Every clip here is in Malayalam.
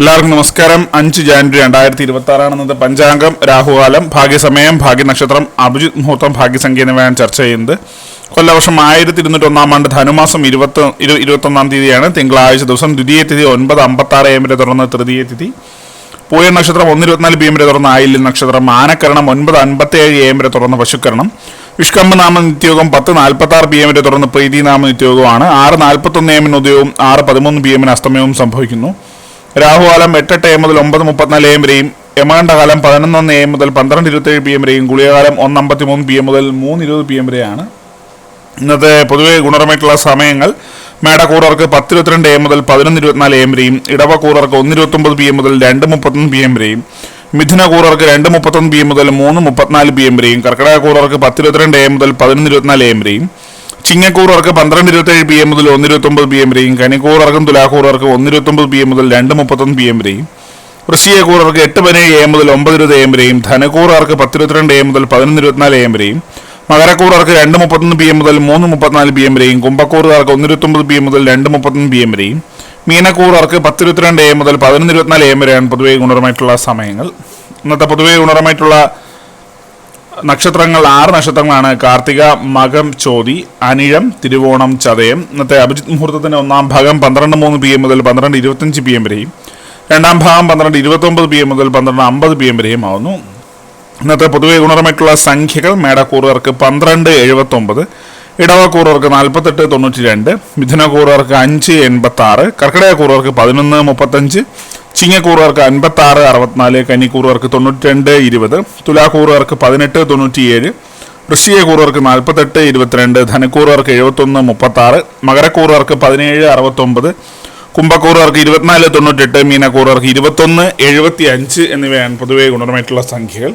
എല്ലാവർക്കും നമസ്കാരം. അഞ്ച് ജാനുവരി രണ്ടായിരത്തി ഇരുപത്തി ആറാണ് ഇന്നത്തെ പഞ്ചാംഗം രാഹുകാലം ഭാഗ്യസമയം ഭാഗ്യനക്ഷത്രം അഭിജിത് മുഹൂർത്തം ഭാഗ്യസംഖ്യ എന്നിവയാണ് ചർച്ച ചെയ്യുന്നത്. കൊല്ലവർഷം ആയിരത്തി ഇരുന്നൂറ്റി ഒന്നാം ആണ്ട് ധനുമാസം ഇരുപത്തി ഇരുപത്തി ഇരുപത്തൊന്നാം തീയതിയാണ് തിങ്കളാഴ്ച ദിവസം ദ്വിതീയ തിഥി ഒൻപത് അമ്പത്തി ആറ് എം വരെ തുടർന്ന് തൃതീയ തിഥി. പൂയ നക്ഷത്രം ഒന്ന് ഇരുപത്തിനാല് പി എം വരെ തുറന്ന ആയില്യം നക്ഷത്രം ആനക്കരണം ഒൻപത് അൻപത്തി ഏഴ് എം വരെ തുറന്ന പശുക്കരണം. വിഷ്കമ്പ് നാമ നിത്യയോഗം പത്ത് നാൽപ്പത്തി ആറ് പി എം വരെ തുടർന്ന് പ്രീതി നാമ നിത്യയോഗമാണ് ആറ് നാൽപ്പത്തൊന്ന് എമ്മിന് ഉദയവും ആറ് പതിമൂന്ന് പി എമ്മിന് അസ്തമയവും സംഭവിക്കുന്നു. രാഹുകാലം എട്ടെട്ട് എ മുതൽ ഒമ്പത് മുപ്പത്തിനാല് എം വരെയും യമാണ്ടകാലം പതിനൊന്ന് എം മുതൽ പന്ത്രണ്ട് ഇരുപത്തേഴ് പി എം വരെയും ഗുളികകാലം ഒന്ന് അമ്പത്തി മൂന്ന് പി എം മുതൽ മൂന്ന് ഇരുപത് പി എം വരെയാണ്. ഇന്നത്തെ പൊതുവെ ഗുണപരമായിട്ടുള്ള സമയങ്ങൾ മേടക്കൂറർക്ക് പത്ത് ഇരുപത്തിരണ്ട് എം മുതൽ പതിനൊന്ന് ഇരുപത്തിനാല് എം വരെയും ഇടവക്കൂറർക്ക് ഒന്ന് ഇരുപത്തൊമ്പത് പി എം മുതൽ രണ്ട് മുപ്പത്തൊന്ന് പി എം വരെയും മിഥുന കൂറർക്ക് രണ്ട് മുപ്പത്തൊന്ന് പി എം മുതൽ മൂന്ന് മുപ്പത്തിനാല് പി എം വരെയും കർക്കിടക കൂറർക്ക് പത്ത് ഇരുപത്തിരണ്ട് എം മുതൽ പതിനൊന്ന് ഇരുപത്തിനാല് എം വരെയും ചിങ്ങക്കൂറർക്ക് പന്ത്രണ്ട് ഇരുപത്തേഴ് പി എം മുതൽ ഒന്ന് ഇരുപത്തൊമ്പത് പി എം വരെയും കനിക്കൂറർക്കും തുലാക്കൂറർക്ക് ഒന്ന് ഇരുപത്തൊമ്പത് പി എം മുതൽ രണ്ട് മുപ്പത്തൊന്ന് പി എം വരെയും വൃശ്ചികക്കൂറർക്ക് എട്ട് പതിനേഴ് എം മുതൽ ഒമ്പത് ഇരുപത് എം വരെയും ധനക്കൂറർക്ക് പത്ത് ഇരുപത്തിരണ്ട് എം മുതൽ പതിനൊന്ന് ഇരുപത്തിനാല് എം വരെയും മകരക്കൂറർക്ക് രണ്ട് മുപ്പത്തൊന്ന് പി എം മുതൽ മൂന്ന് മുപ്പത്തിനാല് പി എം വരെയും കുംഭക്കൂറുകാർക്ക് ഒന്ന് ഇരുപത്തൊമ്പത് പി എം മുതൽ രണ്ട് മുപ്പത്തൊന്ന് പി എം വരെയും മീനക്കൂറർക്ക് പത്ത് ഇരുപത്തിരണ്ട് എ മുതൽ പതിനൊന്ന് ഇരുപത്തിനാല് എം വരെയാണ് പൊതുവെ ഗുണപരമായിട്ടുള്ള സമയങ്ങൾ. ഇന്നത്തെ പൊതുവെ ഗുണപരമായിട്ടുള്ള നക്ഷത്രങ്ങൾ ആറ് നക്ഷത്രങ്ങളാണ്. കാർത്തിക മകം ചോതി അനിഴം തിരുവോണം ചതയം. ഇന്നത്തെ അഭിജിത് മുഹൂർത്തത്തിന്റെ ഒന്നാം ഭാഗം പന്ത്രണ്ട് മൂന്ന് പി എം മുതൽ പന്ത്രണ്ട് ഇരുപത്തഞ്ച് പി എം വരെയും രണ്ടാം ഭാഗം പന്ത്രണ്ട് ഇരുപത്തൊമ്പത് പി എം മുതൽ പന്ത്രണ്ട് അമ്പത് പി എം വരെയും ആവുന്നു. ഇന്നത്തെ പൊതുവെ ഗുണപരമായിട്ടുള്ള സംഖ്യകൾ മേടക്കൂറുകാർക്ക് പന്ത്രണ്ട് എഴുപത്തൊമ്പത് ഇടവക്കൂറുകാർക്ക് നാൽപ്പത്തെട്ട് തൊണ്ണൂറ്റി രണ്ട് മിഥുനക്കൂറുകാർക്ക് അഞ്ച് എൺപത്തി ആറ് കർക്കിടകക്കൂറുകാർക്ക് പതിനൊന്ന് മുപ്പത്തഞ്ച് ചിങ്ങക്കൂറുകാർക്ക് അൻപത്തി ആറ് അറുപത്തിനാല് കന്നിക്കൂറുകാർക്ക് തൊണ്ണൂറ്റി രണ്ട് ഇരുപത് തുലാക്കൂറുകാർക്ക് പതിനെട്ട് തൊണ്ണൂറ്റിയേഴ് വൃശ്ചികക്കൂറുകാർക്ക് നാൽപ്പത്തെട്ട് ഇരുപത്തിരണ്ട് ധനക്കൂറുകാർക്ക് എഴുപത്തൊന്ന് മുപ്പത്തി ആറ് മകരക്കൂറുകാർക്ക് പതിനേഴ് അറുപത്തൊമ്പത് കുംഭക്കൂറുകാർക്ക് ഇരുപത്തിനാല് തൊണ്ണൂറ്റെട്ട് മീനക്കൂറുകാർക്ക് ഇരുപത്തൊന്ന് എഴുപത്തി അഞ്ച് എന്നിവയാണ് പൊതുവെ ഗുണപരമായിട്ടുള്ള സംഖ്യകൾ.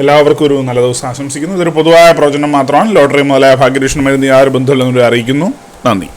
എല്ലാവർക്കും ഒരു നല്ല ദിവസം ആശംസിക്കുന്നു. ഇതൊരു പൊതുവായ പ്രവചനം മാത്രമാണ്. ലോട്ടറി മുതലായ ഭാഗ്യരക്ഷണം എഴുതി ആ ഒരു ബന്ധമില്ലെന്നൊരു അറിയിക്കുന്നു. നന്ദി.